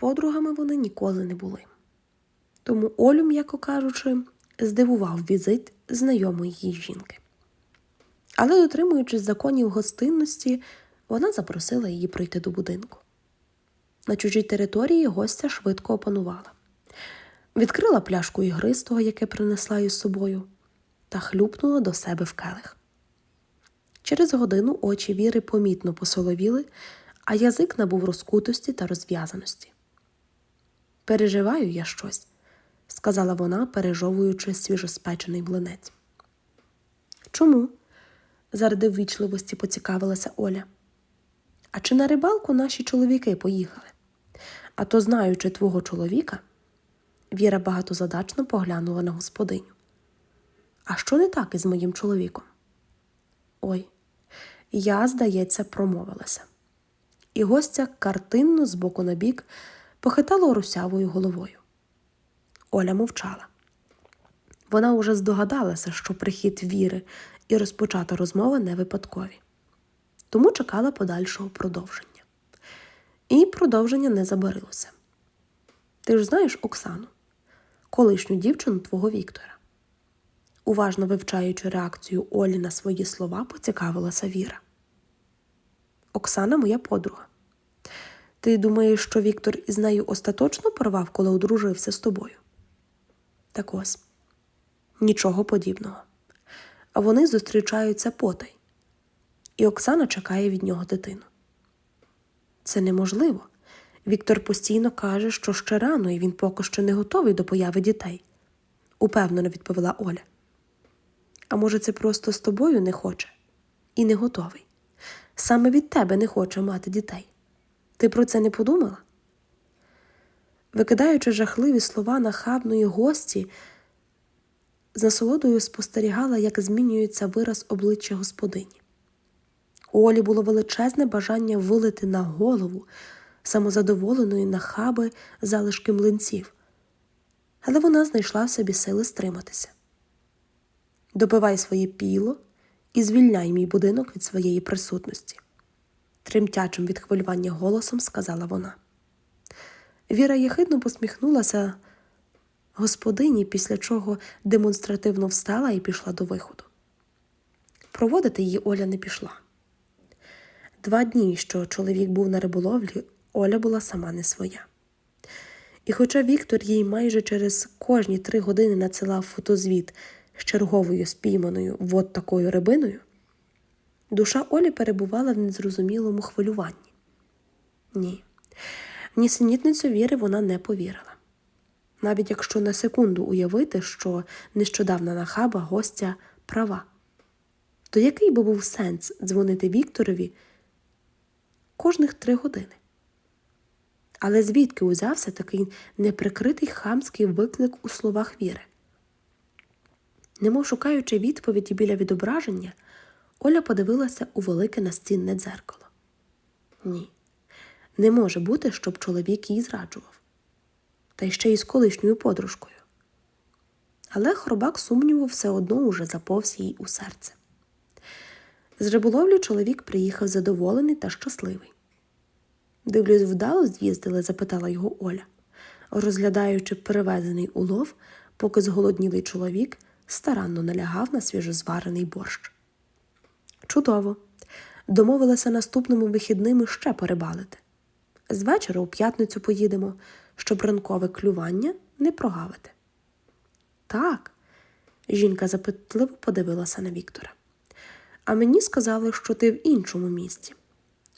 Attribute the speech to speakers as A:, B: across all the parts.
A: Подругами вони ніколи не були. Тому Олю, м'яко кажучи, здивував візит знайомої їй жінки. Але, дотримуючись законів гостинності, вона запросила її прийти до будинку. На чужій території гостя швидко опанувала. Відкрила пляшку ігристого, яке принесла із собою, та хлюпнула до себе в келих. Через годину очі Віри помітно посоловіли, а язик набув розкутості та розв'язаності. Переживаю я щось, сказала вона, пережовуючи свіжоспечений блинець. Чому? заради ввічливості поцікавилася Оля. А чи на рибалку наші чоловіки поїхали? А то, знаючи твого чоловіка, Віра багатозадачно поглянула на господиню. А що не так із моїм чоловіком? Ой, я, здається, промовилася. І гостя картинно з боку на бік похитала русявою головою. Оля мовчала. Вона уже здогадалася, що прихід віри і розпочата розмова не випадкові, тому чекала подальшого продовження. І продовження не забарилося. Ти ж знаєш Оксану, колишню дівчину твого Віктора. Уважно вивчаючи реакцію Олі на свої слова, поцікавилася Віра. Оксана моя подруга. Ти думаєш, що Віктор із нею остаточно порвав, коли одружився з тобою? Так ось нічого подібного. А вони зустрічаються потай, і Оксана чекає від нього дитину. Це неможливо. Віктор постійно каже, що ще рано, і він поки що не готовий до появи дітей, упевнено відповіла Оля. А може, це просто з тобою не хоче і не готовий. Саме від тебе не хоче мати дітей. Ти про це не подумала? Викидаючи жахливі слова нахабної гості, з насолодою спостерігала, як змінюється вираз обличчя господині. У Олі було величезне бажання вилити на голову самозадоволеної нахаби залишки млинців, але вона знайшла в собі сили стриматися. Допивай своє піло і звільняй мій будинок від своєї присутності, тремтячим від хвилювання голосом сказала вона. Віра єхидно посміхнулася господині, після чого демонстративно встала і пішла до виходу. Проводити її Оля не пішла. Два дні, що чоловік був на риболовлі, Оля була сама не своя. І хоча Віктор їй майже через кожні три години надсилав фотозвіт з черговою спійманою вот такою рибиною, душа Олі перебувала в незрозумілому хвилюванні. Ні, в нісенітницю віри вона не повірила. Навіть якщо на секунду уявити, що нещодавна нахаба гостя права, то який би був сенс дзвонити Вікторові кожних три години? Але звідки узявся такий неприкритий хамський виклик у словах віри? Немов шукаючи відповіді біля відображення, Оля подивилася у велике настінне дзеркало. Ні, не може бути, щоб чоловік її зраджував, та й ще й з колишньою подружкою. Але хробак сумніву все одно уже заповз їй у серце. З риболовлі чоловік приїхав задоволений та щасливий. Дивлюсь, вдало з'їздили? запитала його Оля, розглядаючи перевезений улов, поки зголоднілий чоловік старанно налягав на свіжозварений борщ. Чудово. Домовилася наступними вихідними ще порибалити. З вечора у п'ятницю поїдемо, щоб ранкове клювання не прогавити. Так, жінка запитливо подивилася на Віктора. А мені сказали, що ти в іншому місті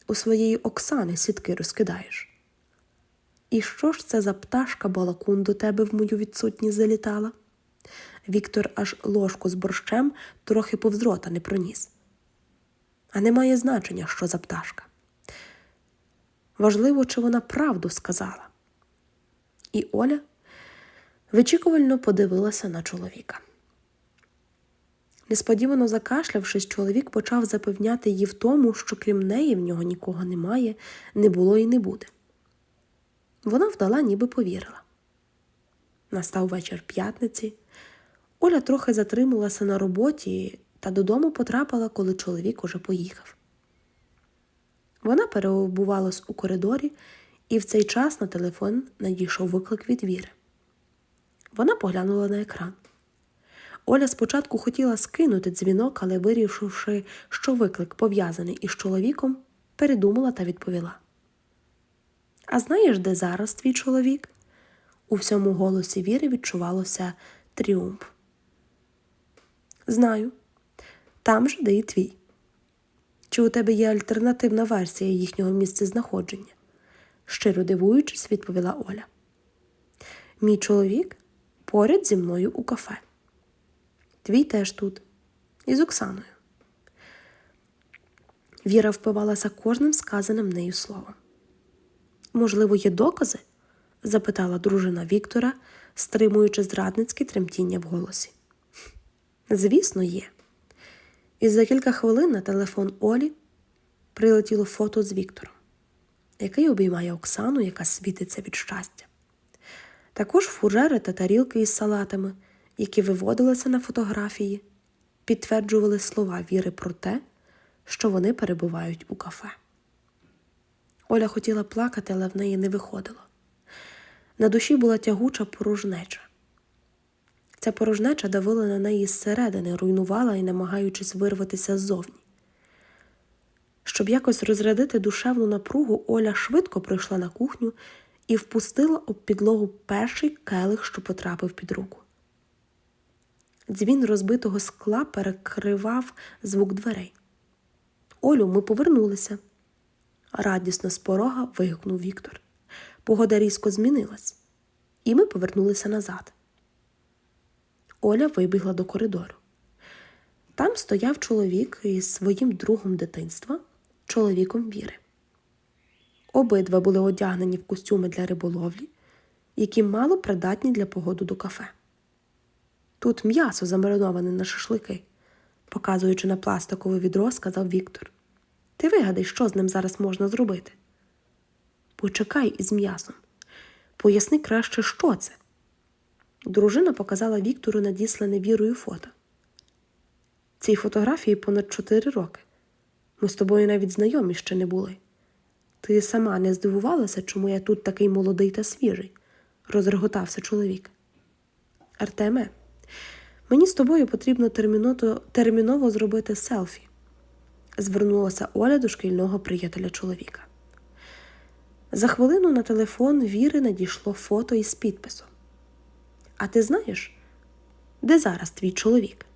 A: у своєї Оксани сітки розкидаєш. І що ж це за пташка балакун до тебе в мою відсутність залітала? Віктор аж ложку з борщем трохи повз рота не проніс. А не має значення, що за пташка. Важливо, чи вона правду сказала. І Оля вичікувально подивилася на чоловіка. Несподівано закашлявшись, чоловік почав запевняти її в тому, що крім неї в нього нікого немає, не було і не буде. Вона вдала, ніби повірила. Настав вечір п'ятниці. Оля трохи затрималася на роботі та додому потрапила, коли чоловік уже поїхав. Вона переобувалась у коридорі І в цей час на телефон надійшов виклик від Віри. Вона поглянула на екран. Оля спочатку хотіла скинути дзвінок, але, вирішивши, що виклик пов'язаний із чоловіком, передумала та відповіла. А знаєш, де зараз твій чоловік? У всьому голосі Віри відчувалося тріумф. Знаю, там же, де і твій. Чи у тебе є альтернативна версія їхнього місцезнаходження? щиро дивуючись, відповіла Оля. Мій чоловік поряд зі мною у кафе. Твій теж тут, із Оксаною. Віра впивалася кожним сказаним нею словом. Можливо, є докази? запитала дружина Віктора, стримуючи зрадницьке тремтіння в голосі. Звісно, є. І за кілька хвилин на телефон Олі прилетіло фото з Віктором, який обіймає Оксану, яка світиться від щастя. Також фужери та тарілки із салатами, які виводилися на фотографії, підтверджували слова Віри про те, що вони перебувають у кафе. Оля хотіла плакати, але в неї не виходило. На душі була тягуча порожнеча. Ця порожнеча давила на неї зсередини, руйнувала і намагаючись вирватися ззовні. Щоб якось розрядити душевну напругу, Оля швидко прийшла на кухню і впустила об підлогу перший келих, що потрапив під руку. Дзвін розбитого скла перекривав звук дверей. Олю, ми повернулися. Радісно з порога вигукнув Віктор. Погода різко змінилась, і ми повернулися назад. Оля вибігла до коридору. Там стояв чоловік із своїм другом дитинства, чоловіком Віри. Обидва були одягнені в костюми для риболовлі, які мало придатні для погоду до кафе. Тут м'ясо замариноване на шашлики, показуючи на пластикове відро, сказав Віктор. Ти вигадай, що з ним зараз можна зробити. Почекай із м'ясом. Поясни краще, що це. Дружина показала Віктору надіслане вірою фото. Цій фотографії понад чотири роки. Ми з тобою навіть знайомі ще не були. Ти сама не здивувалася, чому я тут такий молодий та свіжий, розреготався чоловік. Артеме, мені з тобою потрібно терміново, зробити селфі, звернулася Оля до шкільного приятеля чоловіка. За хвилину на телефон Віри надійшло фото із підписом. А ти знаєш, де зараз твій чоловік?